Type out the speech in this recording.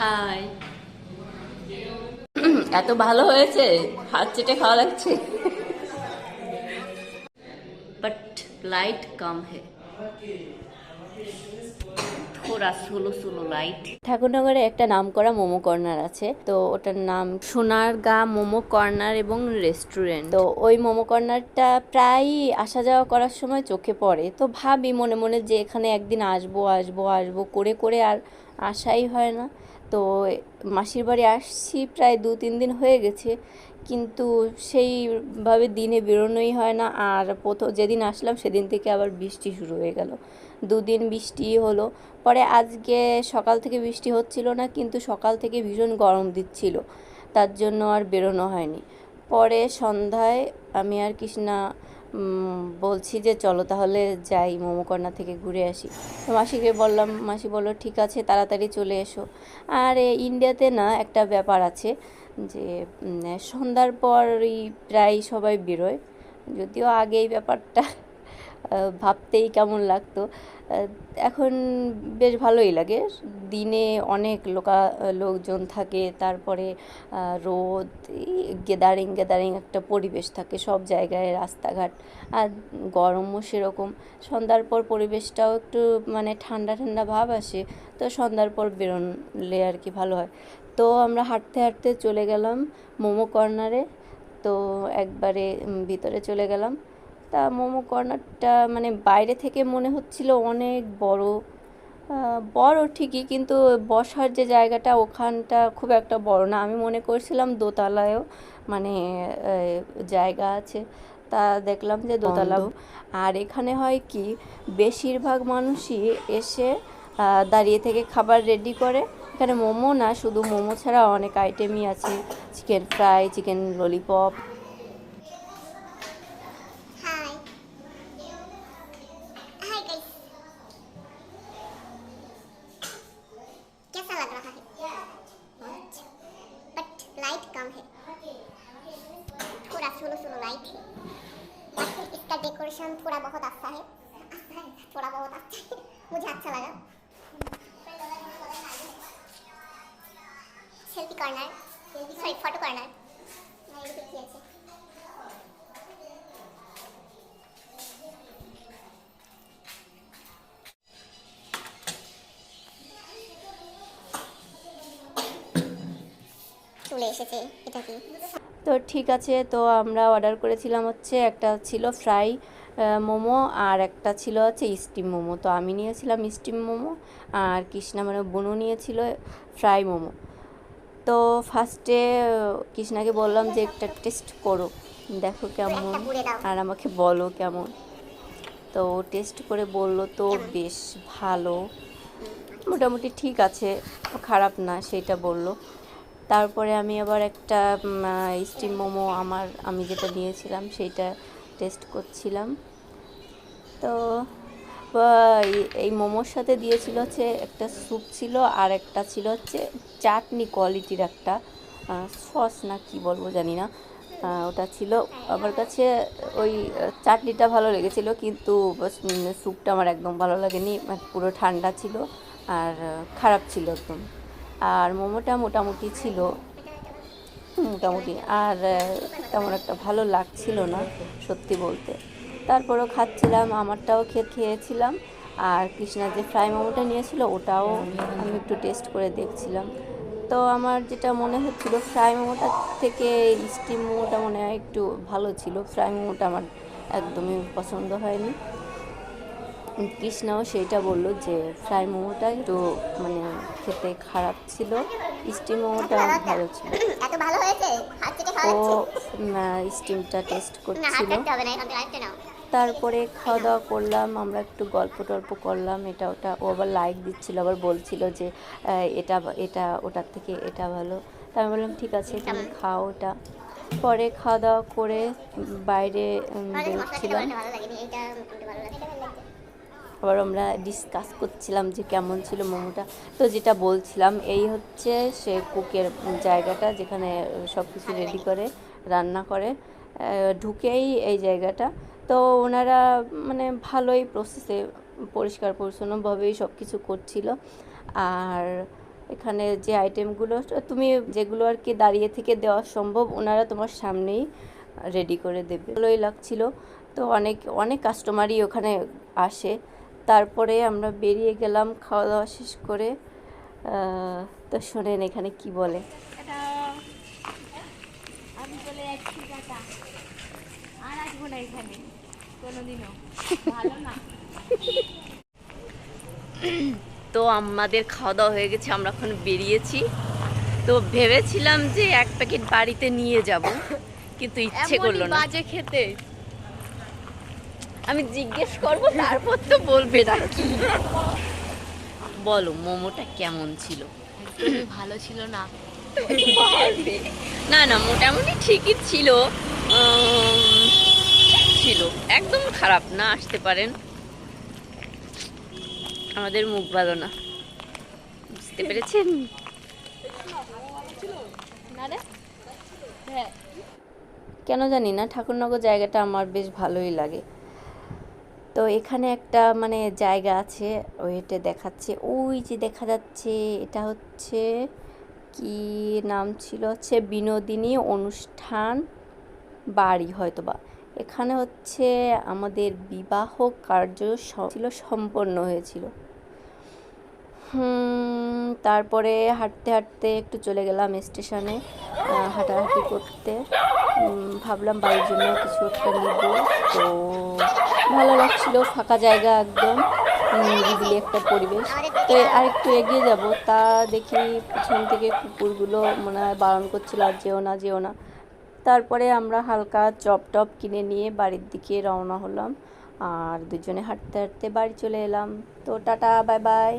High এত ভালো হয়েছে, হাত চেটে খাওয়া লাগছে। বাট লাইট কম হে। ঠাকুরনগরে একটা নাম করা মোমো কর্নার আছে, তো ওটার নাম সোনার গা মোমো কর্নার এবং রেস্টুরেন্ট। তো ওই মোমো কর্নারটা প্রায় আসা যাওয়া করার সময় চোখে পড়ে। তো ভাবি মনে মনে যে এখানে একদিন আসব আসব আসব, করে করে আর আশাই হয় না। তো মাসির বাড়ি আসছি প্রায় দু, তিন দিন হয়ে গেছে, কিন্তু সেইভাবে দিনে বেরোনোই হয় না। আর প্রথম যেদিন আসলাম সেদিন থেকে আবার বৃষ্টি শুরু হয়ে গেল। দুদিন বৃষ্টি হলো। পরে আজকে সকাল থেকে বৃষ্টি হচ্ছিল না, কিন্তু সকাল থেকে ভীষণ গরম দিচ্ছিল। তার জন্য আর বেরোনো হয়নি। পরে সন্ধ্যায় আমি আর কৃষ্ণা বলছি যে চলো তাহলে যাই মোমোকর্ণা থেকে ঘুরে আসি। তো মাসিকে বললাম, মাসি বলল, ঠিক আছে, তাড়াতাড়ি চলে এসো। আর ইন্ডিয়াতে না একটা ব্যাপার আছে যে সন্ধ্যার পরই প্রায় সবাই বেরোয়। যদিও আগে এই ব্যাপারটা ভাবতেই কেমন লাগতো। এখন বেশ ভালোই লাগে। দিনে অনেক লোকা, লোকজন থাকে, তারপরে রোদ গেদারিং গেদারিং একটা পরিবেশ থাকে সব জায়গায়, রাস্তাঘাট। আর গরমও সেরকম। সন্ধ্যার পর পরিবেশটাও একটু মানে ঠান্ডা ঠান্ডা ভাব আসে, তো সন্ধ্যার পর বেরোলে আর কি ভালো হয়। তো আমরা হাঁটতে হাঁটতে চলে গেলাম মোমো কর্নারে। তো একবারে ভিতরে চলে গেলাম। তা মোমো কর্নারটা মানে বাইরে থেকে মনে হচ্ছিল অনেক বড়। বড় ঠিকই কিন্তু বসার যে জায়গাটা ওখানটা খুব একটা বড় না। আমি মনে করছিলাম দোতলায়ও মানে জায়গা আছে। তা দেখলাম যে দোতলাও আর এখানে হয় কি বেশিরভাগ মানুষই এসে দাঁড়িয়ে থেকে খাবার রেডি করে। এখানে মোমো না শুধু মোমো ছাড়া অনেক আইটেমই আছে। Chicken fry chicken lollipop decoration थोड़ा बहुत अच्छा है अच्छा है थोड़ा बहुत अच्छा है मुझे अच्छा लगा selfie corner sorry photo corner मैं ये देखिए আছে চলে এসেছে এটা কি তো ঠিক আছে, তো আমরা অর্ডার করেছিলাম হচ্ছে একটা ছিল ফ্রাই মোমো আর একটা ছিল হচ্ছে স্টিম মোমো। তো আমি নিয়েছিলাম স্টিম মোমো আর কৃষ্ণা মানে বনু নিয়েছিল ফ্রাই মোমো। তো ফার্স্টে কৃষ্ণাকে বললাম যে একটা টেস্ট করো, দেখো কেমন আর আমাকে বলো কেমন। তো টেস্ট করে বলল তো বেশ ভালো। মোটামুটি ঠিক আছে, খারাপ না, সেটা বলল। তারপরে আমি আবার একটা স্টিম মোমো আমার, আমি যেটা নিয়েছিলাম সেইটা টেস্ট করছিলাম। তো এই- মোমোর সাথে দিয়েছিল হচ্ছে একটা স্যুপ ছিল আর একটা ছিল হচ্ছে চাটনি কোয়ালিটির একটা সস না কি বলব জানি না ওটা ছিল। আমার কাছে ওই চাটনিটা ভালো লেগেছিল কিন্তু স্যুপটা আমার একদম ভালো লাগেনি মানে পুরো ঠান্ডা ছিল আর খারাপ ছিল একদম। আর মোমোটা মোটামুটি ছিল। মোটামুটি। আর তেমন একটা ভালো লাগছিল না, সত্যি বলতে। তারপরেও খাচ্ছিলাম, আমারটাও খেয়ে, খেয়েছিলাম। আর কৃষ্ণা যে ফ্রাই মোমোটা নিয়েছিল, ওটাও আমি একটু টেস্ট করে দেখছিলাম। তো আমার যেটা মনে হচ্ছিল, ফ্রাই মোমোটার থেকে স্টিম মোমোটা মনে হয় একটু ভালো ছিল। ফ্রাই মোমোটা আমার একদমই পছন্দ হয়নি। কৃষ্ণাও সেইটা বলল যে ফ্রাই মোমোটা একটু মানে খেতে খারাপ ছিল। স্টিম মোমোটা ভালো ছিল। ও স্টিমটা টেস্ট করছিল। তারপরে খাওয়া দাওয়া করলাম আমরা একটু গল্প টল্প করলাম এটা ওটা ও আবার লাইক দিচ্ছিল আবার বলছিল যে এটা এটা ওটার থেকে এটা ভালো। তা আমি বললাম ঠিক আছে তুমি খাও ওটা। পরে খাওয়া দাওয়া করে বাইরে বেরোচ্ছিলাম। আবার আমরা ডিসকাস করছিলাম যে কেমন ছিল মোমোটা। তো যেটা বলছিলাম, এই হচ্ছে সে কুকের জায়গাটা যেখানে সব কিছু রেডি করে, রান্না করে। ঢুকেই এই জায়গাটা। তো ওনারা মানে ভালোই প্রসেসে পরিষ্কার পরিচ্ছন্নভাবেই সব কিছু করছিল। আর এখানে যে আইটেমগুলো তুমি যেগুলো আর কি দাঁড়িয়ে থেকে দেওয়া সম্ভব, ওনারা তোমার সামনেই রেডি করে দেবে। ভালোই লাগছিল। তো অনেক অনেক কাস্টমারই ওখানে আসে। তারপরে আমরা বেরিয়ে গেলাম খাওয়া দাওয়া শেষ করে তো শোনেন এখানে কি বলে। আমি চলে যাচ্ছি আর আসব না এখানে কোনোদিনও। ভালো না। তো আমাদের খাওয়া দাওয়া হয়ে গেছে আমরা এখন বেরিয়েছি। তো ভেবেছিলাম যে এক প্যাকেট বাড়িতে নিয়ে যাব কিন্তু ইচ্ছে করল না। বাজে খেতে। আমি জিজ্ঞেস করব তারপর তো বলবে না। কি বলো মোমোটা কেমন ছিল? ভালো ছিল না। না না মোটামুটি ঠিকই ছিল। ছিল। একদম খারাপ না আসতে পারেন। আমাদের মুখ ভালো না। বুঝতে পেরেছেন? না রে। হ্যাঁ। কেন জানি না ঠাকুরনগর জায়গাটা আমার বেশ ভালোই লাগে। তো এখানে একটা মানে জায়গা আছে, ওইটা দেখাচ্ছে। ওই যে দেখা যাচ্ছে, এটা হচ্ছে কি নাম ছিল? হচ্ছে বিনোদিনী অনুষ্ঠান বাড়ি হয়তো বা এখানে হচ্ছে আমাদের বিবাহ কার্য ছিল, সম্পন্ন হয়েছিল। তারপরে হাঁটতে হাঁটতে একটু চলে গেলাম স্টেশনে হাঁটাহাঁটি করতে। ভাবলাম বাড়ির জন্য কিছু একটা নিব। তো ভালো লাগছিল, ফাঁকা জায়গা একদম নিরিবিলি একটা পরিবেশ। তো আর একটু এগিয়ে যাব, তা দেখি পিছন থেকে কুকুরগুলো মনে হয় বারণ করছিল, আর যেও না যেও না। তারপরে আমরা হালকা চপ টপ কিনে নিয়ে বাড়ির দিকে রওনা হলাম, আর দুজনে হাঁটতে হাঁটতে বাড়ি চলে এলাম। তো টাটা, বাই বাই।